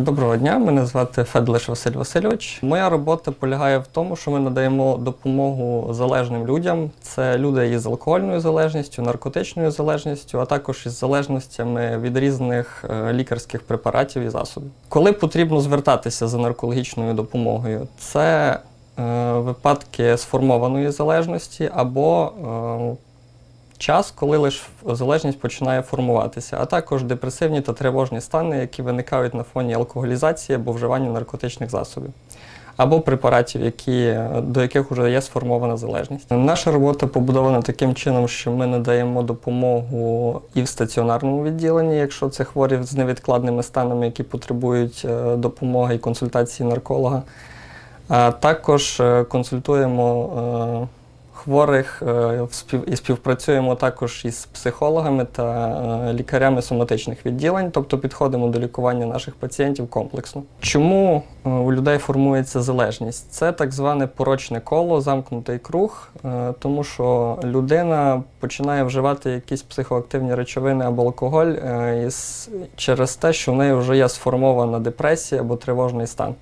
Доброго дня, мене звати Федлиш Василь Васильович. Моя робота полягає в тому, що ми надаємо допомогу залежним людям. Це люди із алкогольною залежністю, наркотичною залежністю, а також із залежностями від різних е, лікарських препаратів і засобів. Коли потрібно звертатися за наркологічною допомогою, це е, випадки сформованої залежності або е, час, коли лише залежність починає формуватися, а також депресивні та тривожні стани, які виникають на фоні алкоголізації або вживання наркотичних засобів. Або препаратів, які, до яких вже є сформована залежність. Наша робота побудована таким чином, що ми надаємо допомогу і в стаціонарному відділенні, якщо це хворі з невідкладними станами, які потребують е, допомоги і консультації нарколога. А також е, консультуємо е, хворих е, і співпрацюємо також із психологами та е, лікарями соматичних відділень, тобто підходимо до лікування наших пацієнтів комплексно. Чому е, у людей формується залежність? Це так зване порочне коло, замкнутий круг, тому що людина починає вживати якісь психоактивні речовини або алкоголь через те, що в неї вже є сформована депресія або тривожний стан.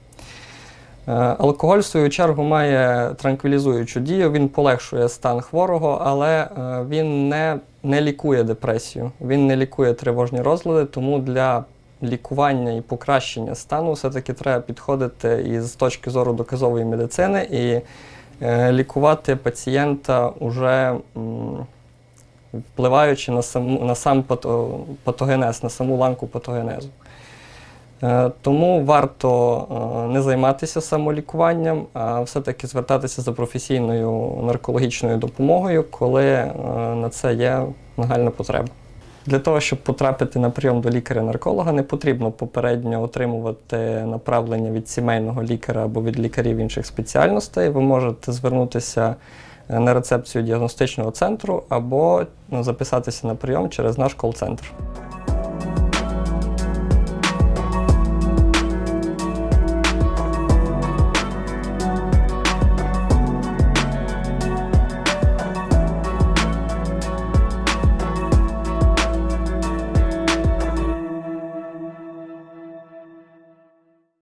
Е, Алкоголь, в свою чергу, має транквілізуючу дію, він полегшує стан хворого, але е, він не, не лікує депресію, він не лікує тривожні розлади, тому для лікування і покращення стану все-таки треба підходити із точки зору доказової медицини і е, лікувати пацієнта уже впливаючи на, саму, на сам патогенез, на саму ланку патогенезу. Е, Тому варто е, не займатися самолікуванням, а все-таки звертатися за професійною наркологічною допомогою, коли е, на це є нагальна потреба. Для того, щоб потрапити на прийом до лікаря-нарколога, не потрібно попередньо отримувати направлення від сімейного лікаря або від лікарів інших спеціальностей. Ви можете звернутися на рецепцію діагностичного центру або ну, записатися на прийом через наш кол-центр.